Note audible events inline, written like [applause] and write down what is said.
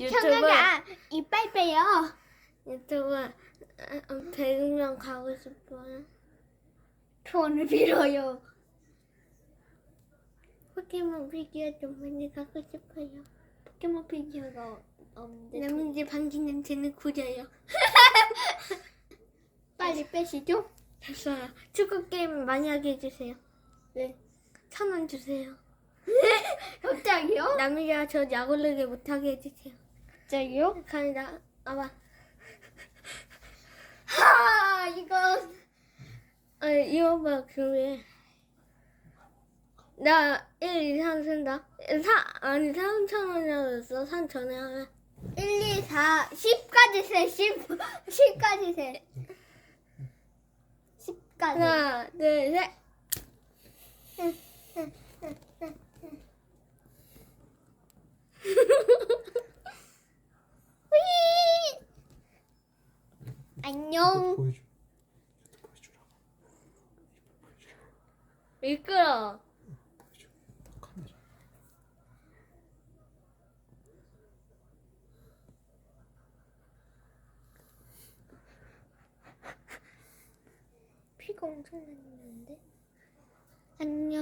유튜브 형아가 이빨 빼요. 유튜브 아, 100명 가고 싶어요. 돈을 빌어요. 포켓몬 피규어 좀 많이 가고 싶어요. 포켓몬 피규어가 없는데 레몬지 방귀 냄새는 구려요. [laughs] 빨리 빼시죠. 됐어요. 축구 게임 많이 하게 해주세요. 네. 천 원 주세요. [laughs] 갑자기요? 남이가 저 약올르게 못하게 해주세요. 갑자기요? 감사합니다. 아봐. [laughs] 하 이거 아, 이거 봐, 교회. 나 1, 2, 3 쓴다. 4, 아니, 3천 원이라고 했어. 3 전에 하면. 1, 2, 4, 10까지 세. 10, 10까지 [laughs] 세. 10까지. 하나, 둘, 셋. 안녕. 보여줘. 미끄러. 보여줘. 카메라. 피가 엄청 많이 나는데. 안녕.